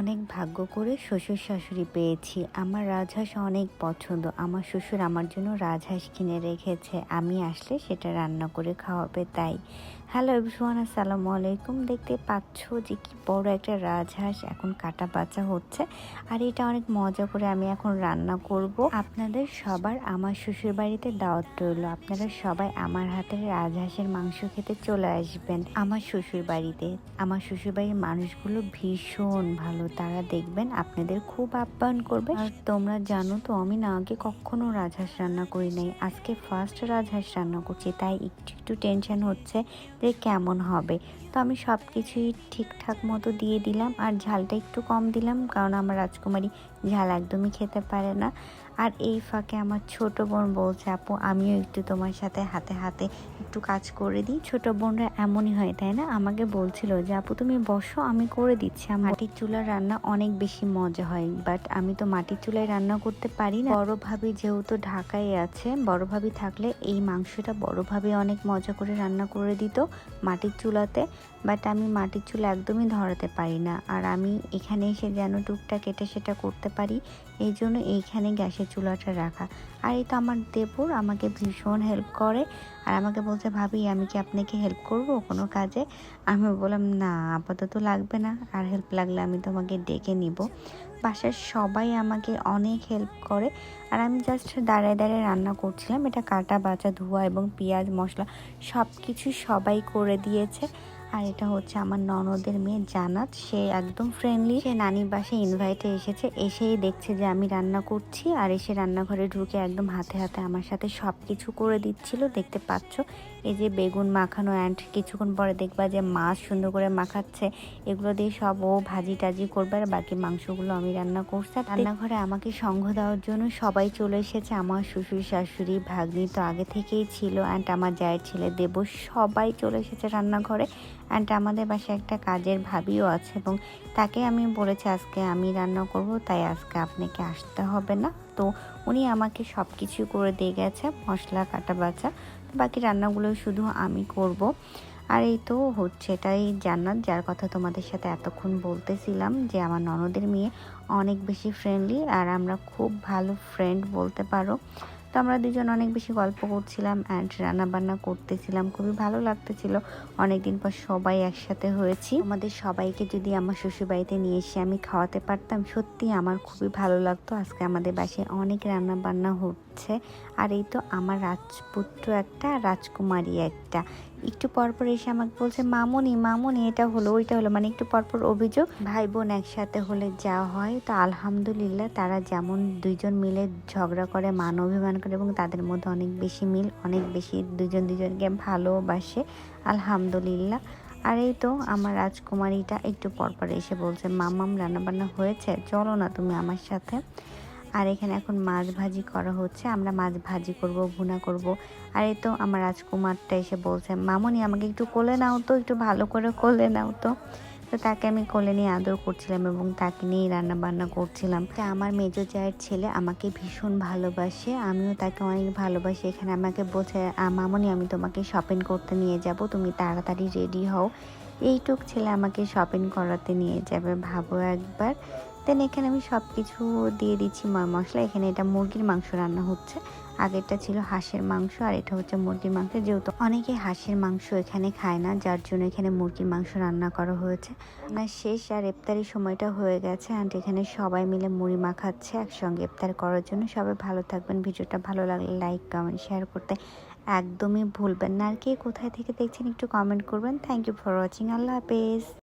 অনেক ভাগ্য করে শ্বশুর শাশুড়ি পেয়েছি। আমার রাজহাঁস অনেক পছন্দ। আমার শ্বশুর আমার জন্য রাজহাঁস কিনে রেখেছে। আমি আসলে সেটা রান্না করে খাওয়াবে তাই। হ্যালো এভরিওয়ান আসসালামু আলাইকুম। দেখতে পাচ্ছ যে কি বড় একটা রাজহাঁস এখন কাটা বাচ্চা হচ্ছে। আর এটা অনেক মজা করে আমি এখন রান্না করব। আপনাদের সবার আমার শ্বশুর বাড়িতে দাওয়াত রইল। আপনারা সবাই আমার হাতের রাজহাঁসের মাংস খেতে চলে আসবেন আমার শ্বশুর বাড়িতে। আমার শ্বশুর বাড়ির মানুষগুলো ভীষণ ভালো তারা দেখবেন আপনাদের খুব আপ্যায়ন করবে। আর তোমরা জানো তো, আমি না আগে কখনো রাজহাঁস রান্না করি নাই। আজকে ফার্স্ট রাজহাঁস রান্না করছি, তাই একটু একটু টেনশন হচ্ছে যে কেমন হবে। তো আমি সব কিছুই ঠিকঠাক মতো দিয়ে দিলাম, আর ঝালটা একটু কম দিলাম, কারণ আমার রাজকুমারী ঝাল একদমই খেতে পারে না। আর এই ফাঁকে আমার ছোট বোন বলছে, আপু, আমিও একটু তোমার সাথে হাতে হাতে একটু কাজ করে দিই। ছোট বোনরা এমনই হয়, তাই না? আমাকে বলছিল যে, আপু, তুমি বসো, আমি করে দিচ্ছি। মাটির চুলার রান্না অনেক বেশি মজা হয় বাট আমি তো মাটির চুলায় রান্না করতে পারি না। বড় ভাবি যেহেতু ঢাকায় আছে, বড় ভাবি থাকলে এই মাংসটা বড় ভাবি অনেক মজা করে রান্না করে দিত মাটির চুলাতে বাট আমি মাটির চুলা একদমই ধরাতে পারি না। আর আমি এখানে এসে যেন টুকটাক এটা সেটা করতে পারি। এই জন্য এইখানে গ্যাসের চুলাটা রাখা। আর এই তো আমার দেবর আমাকে ভীষণ হেল্প করে। আর আমাকে বলছে, ভাবি, আমি কি আপনাকে হেল্প করব কোনো কাজে? আমি বললাম, না, আপাতত লাগবে না। আর হেল্প লাগলে আমি তোমাকে ডেকে নিব। বাসার সবাই আমাকে অনেক হেল্প করে। আর আমি জাস্ট দাঁড়ায় দাঁড়ায় রান্না করছিলাম। এটা কাটা, বাচা, ধোয়া এবং পেঁয়াজ, মশলা সব কিছু সবাই করে দিয়েছে। আর এটা হচ্ছে আমার ননদের মেয়ে জানাত। সে একদম ফ্রেন্ডলি সে নানির বাসায় ইনভাইটে এসেছে। এসেই দেখছে যে আমি রান্না করছি আর এসে রান্নাঘরে ঢুকে একদম হাতে হাতে আমার সাথে সব কিছু করে দিচ্ছিল। দেখতে পাচ্ছ? এই যে বেগুন মাখানো অ্যান্ড কিছুক্ষণ পরে দেখবা যে মাছ সুন্দর করে মাখাচ্ছে। এগুলো দিয়ে সব ও ভাজি টাজি করবে আর বাকি মাংসগুলো আমি রান্না করছি। রান্নাঘরে আমাকে সঙ্গ দেওয়ার জন্য সবাই চলে এসেছে। আমার শ্বশুর, শাশুড়ি, ভাগ্নি তো আগে থেকেই ছিল অ্যান্ড আমার জায়ের ছেলে দেব সবাই চলে এসেছে রান্নাঘরে। অ্যান্ড আমাদের বাসায় একটা কাজের ভাবিও আছে এবং তাকে আমি বলেছি, আজকে আমি রান্না করব, তাই আজকে আপনাকে আসতে হবে না। তো উনি আমাকে সব কিছু করে দিয়ে গেছে, মশলা কাটা বাচা বাকি রান্নাগুলো শুধু আমি করব। আর এই তো হচ্ছে, এটাই জান্নাত, যার কথা তোমাদের সাথে এতক্ষণ বলতেছিলাম যে আমার ননদের মেয়ে অনেক বেশি ফ্রেন্ডলি আর আমরা খুব ভালো ফ্রেন্ড বলতে পারো। তো আমরা দুজন অনেক বেশি গল্প করছিলাম অ্যান্ড রান্নাবান্না করতেছিলাম। খুবই ভালো লাগতেছিল। অনেকদিন পর সবাই একসাথে হয়েছি। আমাদের সবাইকে যদি আমার শ্বশুরবাড়িতে নিয়ে এসে আমি খাওয়াতে পারতাম সত্যি আমার খুবই ভালো লাগতো। আজকে আমাদের বাসায় অনেক রান্না বান্না হচ্ছে। আর এই তো আমার রাজপুত্র একটা, রাজকুমারী একটা। একটু পরপর এসে আমাকে বলছে, মামুনি মামুনি, এটা হলো, ওইটা হলো। মানে একটু পরপর অভিযোগ ভাই বোন একসাথে হলে যা হয়। তো আলহামদুলিল্লাহ তারা যেমন দুইজন মিলে ঝগড়া করে, মান অভিমান করে এবং তাদের মধ্যে অনেক বেশি মিল, অনেক বেশি দুজন দুজনকে ভালোবাসে, আলহামদুলিল্লাহ। আর এই তো আমার রাজকুমারীটা একটু পরপর এসে বলছে, মামাম, রান্নাবান্না হয়েছে? চলো না তুমি আমার সাথে। আর এখানে এখন মাছ ভাজি করা হচ্ছে। আমরা মাছ ভাজি করব, ভুনা করব। আর এই তো আমার রাজকুমারটা এসে বলছে, মামনি, আমাকে একটু কোলে নাও তো, একটু ভালো করে কোলে নাও তো। তো তাকে আমি কোলে নিয়ে আদর করছিলাম এবং তাকে নিয়েই রান্না বান্না করছিলাম আমার মেজো জায়ের ছেলে আমাকে ভীষণ ভালোবাসে, আমিও তাকে অনেক ভালোবাসি। এখানে আমাকে বলছে মামনি, আমি তোমাকে শপিং করতে নিয়ে যাব, তুমি তাড়াতাড়ি রেডি হও। এইটুক ছেলে আমাকে শপিং করাতে নিয়ে যাবে, ভাবো একবার। দেন এখানে আমি সব কিছু দিয়ে দিচ্ছি মশলা। এখানে এটা মুরগির মাংস রান্না হচ্ছে। আগেরটা ছিল হাঁসের মাংস, আর এটা হচ্ছে মুরগির মাংস। যেহেতু অনেকে হাঁসের মাংস এখানে খায় না, যার জন্য এখানে মুরগির মাংস রান্না করা হয়েছে। আমার শেষ, আর ইফতারির সময়টা হয়ে গেছে। অ্যান্ড এখানে সবাই মিলে মুড়ি মাখাচ্ছে একসঙ্গে ইফতার করার জন্য। সবাই ভালো থাকবেন। ভিডিওটা ভালো লাগলে লাইক কমেন্ট শেয়ার করতে একদমই ভুলবেন না। আর কে কোথায় থেকে দেখছেন একটু কমেন্ট করবেন। থ্যাংক ইউ ফর ওয়াচিং আল্লাহ হাফেজ।